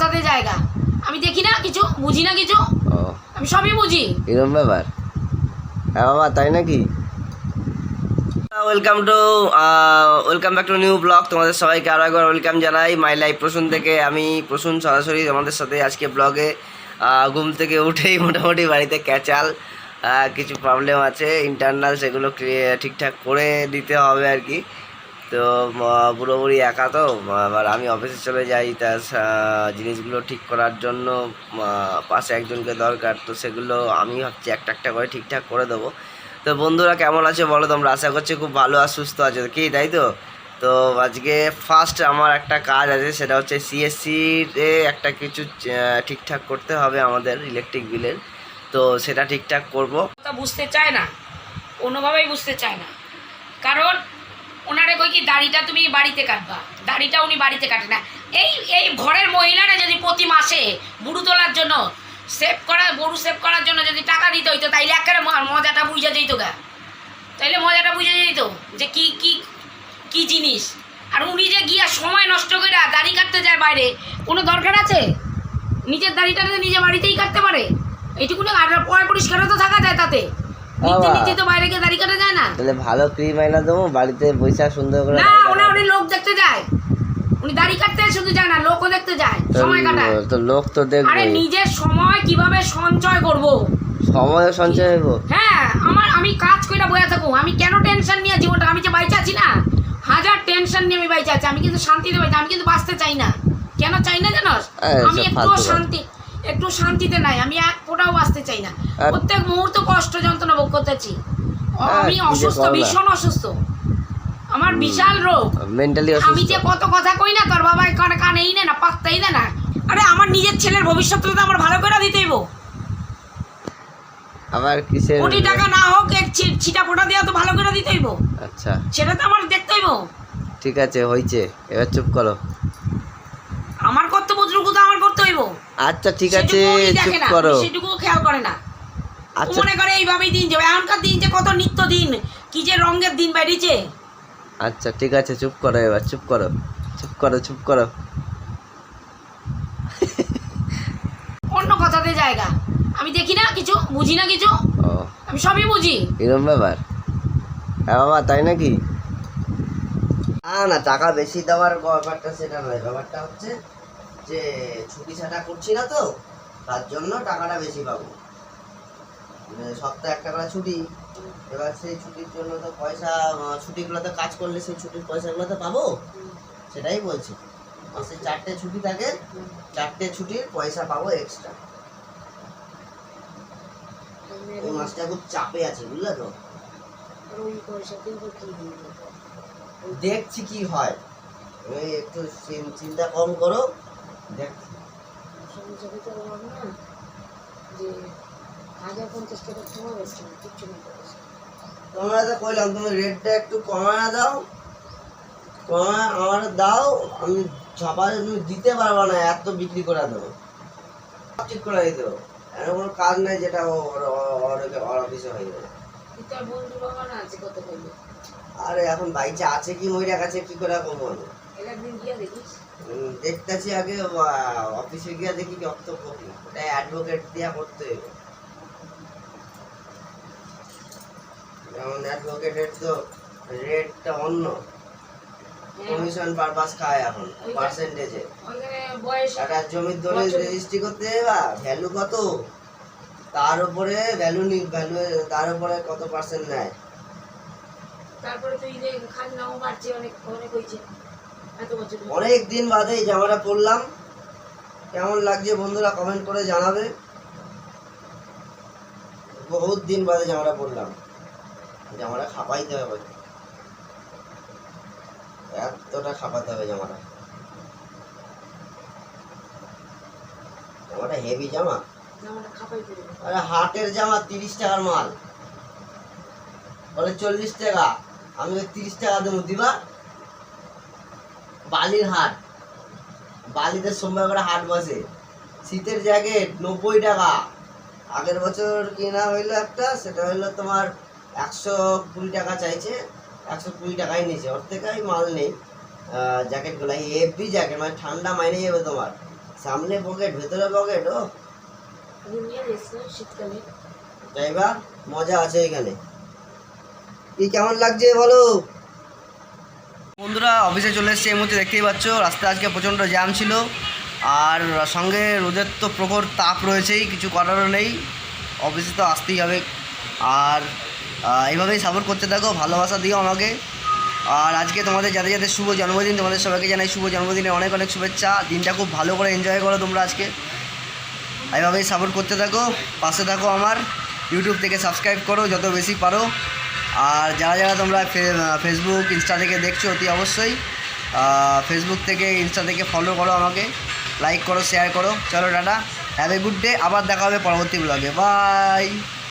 কথাতে জায়গা। আমি দেখি না কিছু বুঝি না কিছু। আমি সবই বুঝি। এরকম ব্যাপার? হ্যাঁ বাবা তাই নাকি? Welcome to welcome back to new blog তোমাদের সবাইকে আরও একবার ওয়েলকাম জানাই। মাই লাইফ প্রসূন থেকে আমি প্রসূন সরাসরি তোমাদের সাথে আজকে ব্লগে ঘুম থেকে উঠেই মোটামুটি বাড়িতে ক্যাচাল কিছু প্রবলেম আছে। ইন্টারনাল সেগুলো ঠিকঠাক করে দিতে হবে আর কি। তো পুরোপুরি একা তো আবার আমি অফিসে চলে যাই আহ, জিনিসগুলো ঠিক করার জন্য পাশে একজনকে দরকার তো সেগুলো আমি ভাবছি একটা একটা করে ঠিকঠাক করে দেবো। তো বন্ধুরা কেমন আছে বলো তোমরা? আশা করছি খুব ভালো আর সুস্থ আছে। কি তাই তো? তো আজকে ফার্স্ট আমার একটা কাজ আছে সেটা হচ্ছে সিএসসিতে একটা কিছু ঠিকঠাক করতে হবে আমাদের ইলেকট্রিক বিলের তো সেটা ঠিকঠাক করব। বুঝতে চায় না। কোনোভাবেই বুঝতে চায় না। কারণ দাড়িটা তুমি বাড়িতে কাটবা। দাড়িটা উনি বাড়িতে কাটে না। এই এই ঘরের মহিলারা যদি প্রতি মাসে বুড়ু তোলার জন্য সেভ করা, গরু সেভ করার জন্য যদি টাকা দিতে হইতো, তাইলে একেবারে মজাটা বুঝে যেত গা। তাইলে মজাটা বুঝে যেত যে কি কি কি জিনিস। আর উনি যে গিয়া সময় নষ্ট করে দাড়ি কাটতে যায় বাইরে, কোনো দরকার আছে? নিজের দাড়িটা নিজে বাড়িতেই কাটতে পারে। এইটুকুনি আর পরিষ্কারও তো থাকা যায় তাতে। নিতে তো বাইরে গিয়ে দাড়ি কাটা যায় না। তাহলে ভালো ক্রিম আইনা দেবো বাড়িতে বৈশা সুন্দর করে না ওনা উনি লোক দেখতে যায়। উনি দাড়ি কাটতে শুধু যায় না লোকও দেখতে যায় সময় কাটায়। তো লোক তো দেখব। আরে নিজের সময় কীভাবে সঞ্চয় করব? সময় সঞ্চয় হইব হ্যাঁ আমার আমি কাজ কইরা বয়া থাকব আমি কেন টেনশন নিয়ে জীবনটা আমি যে বাইচে আছি না হাজার টেনশন নিয়ে আমি বাইচে আছি। আমি কিন্তু শান্তিতে বাইচে আমি কিন্তু বাঁচতে চাই না। কেন চাই না এই, আমি একটু শান্তি একটু শান্তিতে নাই আমি এক ফোটাও বাঁচতে চাই না। প্রত্যেক মুহূর্ত কষ্ট যন্ত্রণা ভোগ করতেছি আমি অসুস্থ ভীষণ অসুস্থ। আমার বিশাল রোগ। মেন্টালি আমি যে কত কথা কই না তোর বাবা কানে কানেই না না পাত্তাই দেয় না। আরে আমার নিজের ছেলের ভবিষ্যৎ তো আমার ভালো করে দিতেইব আবার কিসের কোটি টাকা না হোক এক ছিটা ফোটা দেওয়া তো ভালো করে দিতেইব আচ্ছা। সেটা তো আমার দেখতেইব ঠিক আছে হইছে। এবার চুপ করো আমার কর্তব্যটুকু তো আমার করতে হইব আচ্ছা ঠিক আছে চুপ করো। সেটুকু খেয়াল করে না। আচ্ছা। মনে করে এইভাবেই দিন যাবে। এখনকার দিন যে কত নিত্য দিন কি যে রঙের দিন বেরিয়েছে। আচ্ছা ঠিক আছে চুপ করো এবার চুপ করো চুপ করো চুপ করো। অন্য কথাতে জায়গা। আমি দেখি না কিছু বুঝি না কিছু? আমি সবই বুঝি। এরকম ব্যাপার? হ্যাঁ বাবা তাই নাকি? না না টাকা বেশি দেওয়ার ব্যাপারটা সেটা নয়। ব্যাপারটা হচ্ছে যে ছুটি ছাটা করছি না তো তার জন্য টাকাটা বেশি পাবো। মানে সপ্তাহে একটা করে ছুটি এবার সেই ছুটির জন্য তো পয়সা ছুটিগুলোতে কাজ করলে সেই ছুটির পয়সাগুলো তো পাবো? সেটাই বলছি। মাসে চারটে ছুটি থাকে চারটে ছুটির পয়সা পাবো এক্সট্রা এই মাসটা খুব চাপে আছে বুঝলে তো? দেখছি কি হয়। ওই একটু চিন্তা কম করো কইলাম তুমি রেটটা একটু কমায় দাও। কমায় আমার দাও আমি তুমি দিতে পারবা না এত বিক্রি করে দেবো। ঠিক করে দিতে হবে এমন কোনো কাজ নাই যেটা ওর- অফিসে হয়ে যাবে। আরে এখন বাইচে আছে কি মহিলা কাছে কি করে? উম, দেখতেছি আগে অফিসে গিয়ে দেখি বক্তব্য কি ওটা অ্যাডভোকেট দিয়া করতে হবে। যেমন অ্যাডভোকেটের তো রেটটা অন্য। কমিশন পারপাস খায় এখন পার্সেন্টেজে একটা জমির দলিল রেজিস্ট্রি করতে যাবা ভ্যালু কত? তার উপরে ভ্যালু নি ভ্যালু তার উপরে কত পার্সেন্ট নেয়? তারপরে তুই যে খাজনাও বাড়ছে অনেক অনেক হয়েছে। অনেক দিন বাদে এই জামাটা পরলাম। কেমন লাগছে বন্ধুরা কমেন্ট করে জানাবে। বহুত দিন বাদে জামাটা পরলাম। জামাটা খাপাইতে হবে। এতটা খাপাতে হবে জামাটা। জামাটা হেভি জামা। আরে হাটের জামা তিরিশ টাকার মাল। বলে চল্লিশ টাকা। আমি তিরিশ টাকা দেবো, দিবা? বালির হাট বালিতে সোমবার করে হাট বসে। শীতের জ্যাকেট নব্বই টাকা। আগের বছর কেনা হইল একটা সেটা হইল তোমার একশো কুড়ি টাকা চাইছে। একশো কুড়ি টাকাই নিয়েছে। ওর থেকে আমি মাল নেই। জ্যাকেটগুলো হেভি জ্যাকেট মানে ঠান্ডা মাইনে যাবে তোমার। সামনে পকেট ভেতরে পকেট ও। শীতকালে। তাই বা মজা আছে এখানে। কি কেমন লাগছে বলো? বন্ধুরা, অফিসে চলে এসেছে এই মুহূর্তে, দেখতেই পাচ্ছ, রাস্তায় আজকে প্রচণ্ড জ্যাম ছিল। আর সঙ্গে রোদের তো প্রখর তাপ রয়েছেই, কিছু করারও নেই। অফিসে তো আসতেই হবে। আর এইভাবেই সাপোর্ট করতে থাকো, ভালোবাসা দিও আমাকে। আর আজকে তোমাদের যাদের যাদের শুভ জন্মদিন, তোমাদের সবাইকে জানাই শুভ জন্মদিনে অনেক অনেক শুভেচ্ছা। দিনটা খুব ভালো করে এনজয় করো তোমরা আজকে। এইভাবেই সাপোর্ট করতে থাকো। পাশে থাকো আমার। ইউটিউব থেকে সাবস্ক্রাইব করো, যত বেশি পারো। আর যারা যারা তোমরা ফেসবুক ইনস্টা থেকে দেখছ, অতি অবশ্যই ফেসবুক থেকে ইনস্টা থেকে ফলো করো আমাকে লাইক করো শেয়ার করো। চলো tata have a good day আবার দেখা হবে পরবর্তী ব্লগে বাই